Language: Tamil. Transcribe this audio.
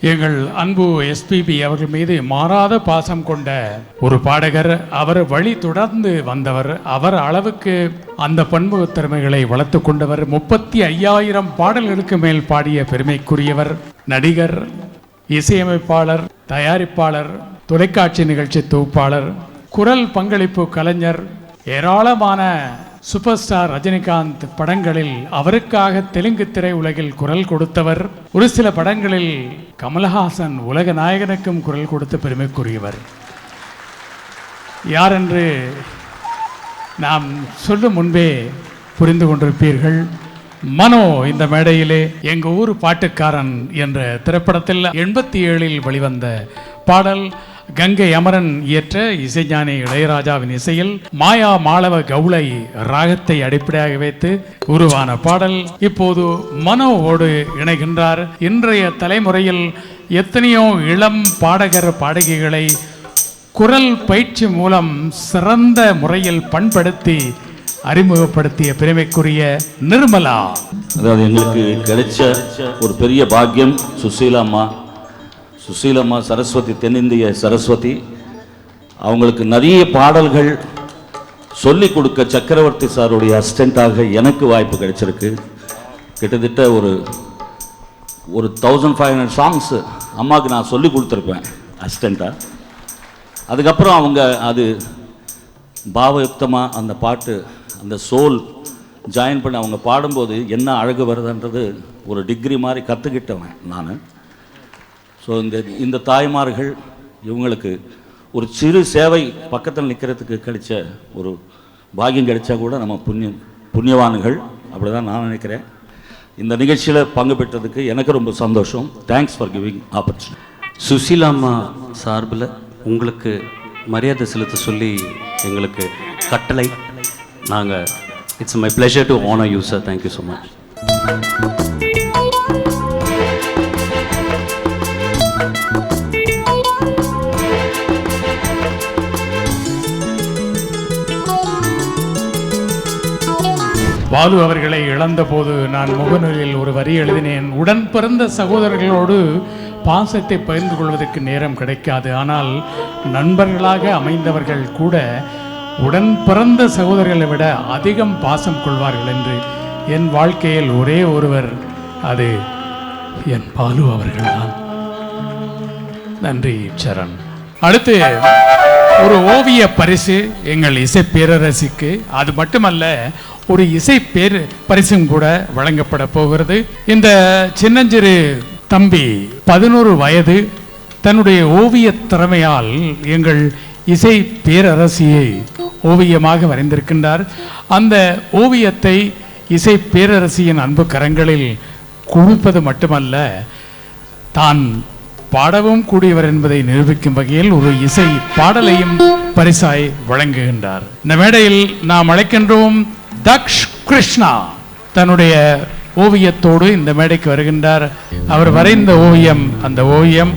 எங்கள் அன்பு எஸ்பிபி அவர்கள் மீது மாறாத பாசம் கொண்ட ஒரு பாடகர் அவர் வழி தொடர்ந்து வந்தவர் அவர் அளவுக்கு அந்த பண்பு திறமைகளை வளர்த்து கொண்டவர் முப்பத்தி ஐயாயிரம் பாடல்களுக்கு மேல் பாடிய பெருமைக்குரியவர் நடிகர் இசையமைப்பாளர் தயாரிப்பாளர் தொலைக்காட்சி நிகழ்ச்சி தொகுப்பாளர் குரல் பங்களிப்பு கலைஞர் ஏராளமான சூப்பர் ஸ்டார் ரஜினிகாந்த் படங்களில் அவருக்காக தெலுங்கு திரையுலகில் குரல் கொடுத்தவர் ஒரு சில படங்களில் கமல்ஹாசன் உலக நாயகனுக்கும் குரல் கொடுத்த பெருமைக்குரியவர். யாரென்று நாம் சொல்லும் முன்பே புரிந்து கொண்டிருப்பீர்கள். மனோ இந்த மேடையிலே எங்க ஊர் பாட்டுக்காரன் என்ற திரைப்படத்தில் எண்பத்தி ஏழில் வெளிவந்த பாடல் கங்கை அமரன் இயற்ற இசைஞானி இளையராஜாவின் இசையில் மாயா மாளவ கவுளை ராகத்தை அடிப்படையாக வைத்து உருவான பாடல். இப்போது மனோவோடு இணைகின்றார். இன்றைய தலைமுறையில் எத்தனையோ இளம் பாடகர் பாடகிகளை குரல் பயிற்சி மூலம் சிறந்த முறையில் பண்படுத்தி அறிமுகப்படுத்திய பெருமைக்குரிய நிர்மலா. அதாவது எங்களுக்கு கிடைச்ச ஒரு பெரிய பாக்கியம் சுசீலா அம்மா. சுசீலம்மா சரஸ்வதி தென்னிந்திய சரஸ்வதி அவங்களுக்கு நிறைய பாடல்கள் சொல்லிக் கொடுக்க சக்கரவர்த்தி சாருடைய அசிஸ்டண்ட்டாக எனக்கு வாய்ப்பு கிடைச்சிருக்கு. கிட்டத்தட்ட ஒரு ஒரு தௌசண்ட் ஃபைவ் ஹண்ட்ரட் சாங்ஸு அம்மாவுக்கு நான் சொல்லி கொடுத்துருப்பேன் அசிஸ்டண்ட்டாக அதுக்கப்புறம் அவங்க அது பாவயுக்தமாக அந்த பாட்டு அந்த சோல் ஜாயின் பண்ணி அவங்க பாடும்போது என்ன அழகு வருதுன்றது ஒரு டிகிரி மாதிரி கற்றுக்கிட்டவன் நான். ஸோ இந்த இந்த தாய்மார்கள் இவங்களுக்கு ஒரு சிறு சேவை பக்கத்தில் நிற்கிறதுக்கு கிடைச்ச ஒரு பாக்கியம் கிடைச்சா கூட நம்ம புண்ணியம் புண்ணியவான்கள் அப்படி தான் நான் நினைக்கிறேன். இந்த நிகழ்ச்சியில் பங்கு பெற்றதுக்கு எனக்கு ரொம்ப சந்தோஷம். தேங்க்ஸ் ஃபார் கிவிங் ஆப்பர்ச்சுனிட்டி சுசீலாம்மா சார்பில் உங்களுக்கு மரியாதை செலுத்த சொல்லி எங்களுக்கு கட்டளை. நாங்கள் it's my pleasure to honour you sir thank you so much Balu அவர்களை இழந்தபோது நான் முகநூலில் ஒரு வரி எழுதினேன். உடன் பிறந்த சகோதரர்களோடு பாசத்தை பகிர்ந்து கொள்வதற்கு நேரம் கிடைக்காது. ஆனால் நண்பர்களாக அமைந்தவர்கள் கூட உடன் பிறந்த சகோதரர்களை விட அதிகம் பாசம் கொள்வார்கள் என்று என் வாழ்க்கையில் ஒரே ஒருவர் அது என் பாலு அவர்கள்தான். நன்றி சரண். அடுத்து ஒரு ஓவிய பரிசு எங்கள் இசை பேரரசிக்கு. அது மட்டுமல்ல ஒரு இசை பேர் பரிசும் கூட வழங்கப்பட போகிறது. இந்த சின்னஞ்சிறு தம்பி பதினோரு வயது தன்னுடைய ஓவிய திறமையால் எங்கள் இசை பேரரசியை ஓவியமாக வரைந்திருக்கின்றார். அந்த ஓவியத்தை இசை பேரரசியின் அன்பு கரங்களில் குவிப்பது மட்டுமல்ல தான் பாடவும் கூடியவர் என்பதை நிரூபிக்கும் வகையில் ஒரு இசை பாடலையும் பரிசாய் வழங்குகின்றார். இந்த மேடையில் நாம் அழைக்கின்றோம் தக்ஷ் கிருஷ்ணா. தன்னுடைய ஓவியத்தோடு இந்த மேடைக்கு வருகின்றார். அவர் வரைந்த ஓவியம் அந்த ஓவியம்